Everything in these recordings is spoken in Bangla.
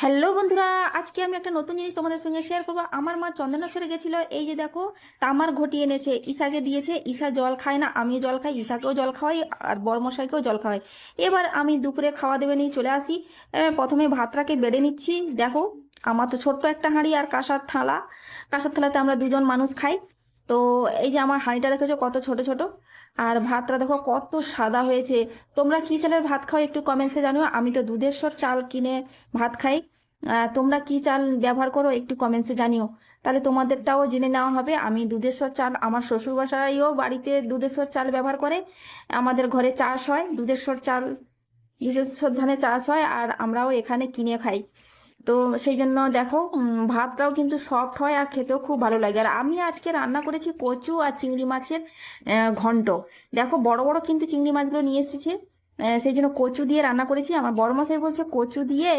হ্যালো বন্ধুরা, আজকে আমি একটা নতুন জিনিস তোমাদের সঙ্গে শেয়ার করব। আমার মা চন্দনেশ্বরে গেছিল, এই যে দেখো, তামার ঘটি এনেছে। ঈশাকে দিয়েছে, ঈশা জল খায় না, আমিও জল খাই, ঈশাকেও জল খাওয়াই, আর বরমশাইকেও জল খাওয়াই। এবার আমি দুপুরে খাওয়া দেবে নিয়ে চলে আসি। প্রথমে ভাতটাকে বেড়ে নিচ্ছি। দেখো, আমার তো ছোট্ট একটা হাঁড়ি আর কাঁসার থালা। কাঁসার থালাতে আমরা দুজন মানুষ খাই। তো এই যে আমার হাঁড়িটা দেখেছ কত ছোট ছোট? আর ভাতটা দেখো কত সাদা হয়েছে। তোমরা কি চালের ভাত খাও একটু কমেন্টসে জানিও। আমি তো দুধেশ্বর চাল কিনে ভাত খাই। তোমরা কি চাল ব্যবহার করো একটু কমেন্টসে জানিও। তাহলে তোমাদেরটাও জেনে নেওয়া হবে। আমি দুধেশ্বর চাল, আমার শ্বশুর বাসায়ও বাড়িতে দুধেশ্বর চাল ব্যবহার করে। আমাদের ঘরে চাষ হয় দুধেশ্বর চাল। দুধেশ্বর ধানে চাষ হয় আর আমরাও এখানে কিনে খাই। তো সেই জন্য দেখো ভাতটাও কিন্তু সফট হয় আর খেতেও খুব ভালো লাগে। আর আমি আজকে রান্না করেছি কচু আর চিংড়ি মাছের ঘন্ট। দেখো বড় বড় কিন্তু চিংড়ি মাছগুলো নিয়ে এসেছে। সেই জন্য কচু দিয়ে রান্না করেছি। আমার বড় মশাই বলছে কচু দিয়ে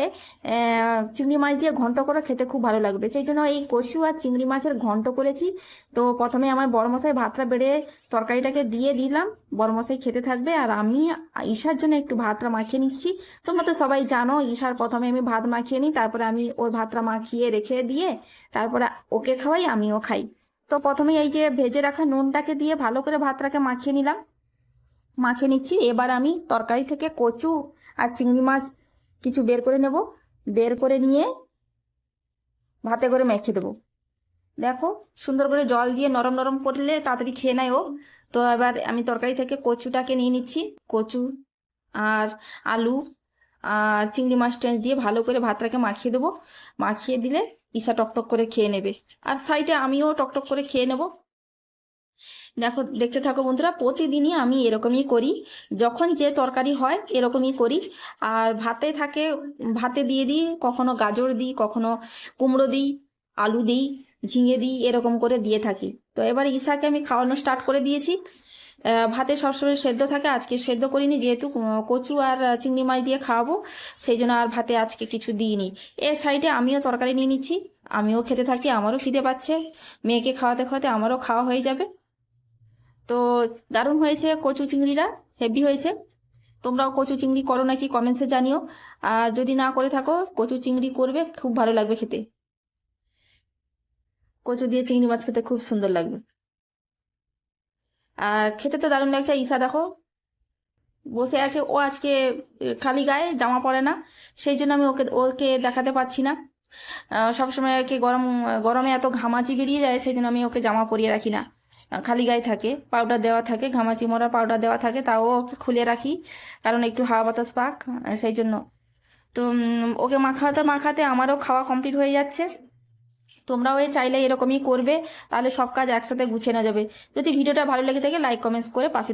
চিংড়ি মাছ দিয়ে ঘন্ট করে খেতে খুব ভালো লাগবে। সেই জন্য এই কচু আর চিংড়ি মাছের ঘন্ট করেছি। তো প্রথমে আমার বড় মশাই ভাতটা বেড়ে তরকারিটাকে দিয়ে দিলাম। বড় মশাই খেতে থাকবে। আর আমি ঈশার জন্য একটু ভাতটা মাখিয়ে নিচ্ছি। তোমরা তো সবাই জানো, ঈশার প্রথমে আমি ভাত মাখিয়ে নিই, তারপরে আমি ওর ভাতটা মাখিয়ে রেখে দিয়ে তারপরে ওকে খাওয়াই, আমিও খাই। তো প্রথমে এই যে ভেজে রাখা নুনটাকে দিয়ে ভালো করে ভাতটাকে মাখিয়ে নিলাম। মাখিয়ে নিচ্ছি। এবার আমি তরকারি থেকে কচু আর চিংড়ি মাছ কিছু বের করে নেব। বের করে নিয়ে ভাতে করে মেখে দেবো। দেখো, সুন্দর করে জল দিয়ে নরম নরম করলে তাড়াতাড়ি খেয়ে নেয় ও। তো এবার আমি তরকারি থেকে কচুটাকে নিয়ে নিচ্ছি। কচু আর আলু আর চিংড়ি মাছটা দিয়ে ভালো করে ভাতটাকে মাখিয়ে দেবো। মাখিয়ে দিলে ঈশা টকটক করে খেয়ে নেবে। আর সাইডে আমিও টকটক করে খেয়ে নেব। দেখো, দেখতে থাকো বন্ধুরা, প্রতিদিনই আমি এরকমই করি। যখন যে তরকারি হয়, এরকমই করি। আর ভাতে থাকে, ভাতে দিয়ে দিই, কখনো গাজর দিই, কখনো কুমড়ো দিই, আলু দিই, ঝিঙে দিই, এরকম করে দিয়ে থাকি। তো এবার ঈশাকে আমি খাওয়ানো স্টার্ট করে দিয়েছি। ভাতে সবসময় সেদ্ধ থাকে, আজকে সেদ্ধ করিনি, যেহেতু কচু আর চিংড়ি মাছ দিয়ে খাওয়াবো, সেই জন্য আর ভাতে আজকে কিছু দিইনি। এ সাইডে আমিও তরকারি নিয়ে নিচ্ছি, আমিও খেতে থাকি, আমারও খিদে পাচ্ছে, মেয়েকে খাওয়াতে খাওয়াতে আমারও খাওয়া হয়ে যাবে। তো দারুণ হয়েছে কচু চিংড়িটা, হেভি হয়েছে। তোমরাও কচু চিংড়ি করো নাকি কমেন্টসে জানিও। আর যদি না করে থাকো, কচু চিংড়ি করবে, খুব ভালো লাগবে খেতে। কচু দিয়ে চিংড়ি মাছ খেতে খুব সুন্দর লাগবে। আর খেতে তো দারুণ লাগছে। ঈশা দেখো, বসে আছে। ও আজকে খালি গায়ে, জামা পরে না। সেই জন্য আমি ওকে ওকে দেখাতে পাচ্ছি না। সবসময় ওকে গরম, গরমে এত ঘামাচি বেরিয়ে যায়, সেই জন্য আমি ওকে জামা পরিয়ে রাখি না। খালি গায়ে থাকে পাউডার দেওয়া থাকে, ঘামাচি মরা পাউডার দেওয়া থাকে, তাও ওকে খুলে রাখি, কারণ একটু হাওয়া বাতাস পাক সেই জন্য তো ওকে মাখাতে মাখাতে আমারও খাওয়া কমপ্লিট হয়ে যাচ্ছে তোমরাও এ চাইলে এরকমই করবে, তাহলে সব কাজ একসাথে গুছিয়ে না যাবে যদি ভিডিওটা ভালো লেগে থাকে লাইক কমেন্টস করে পাশে।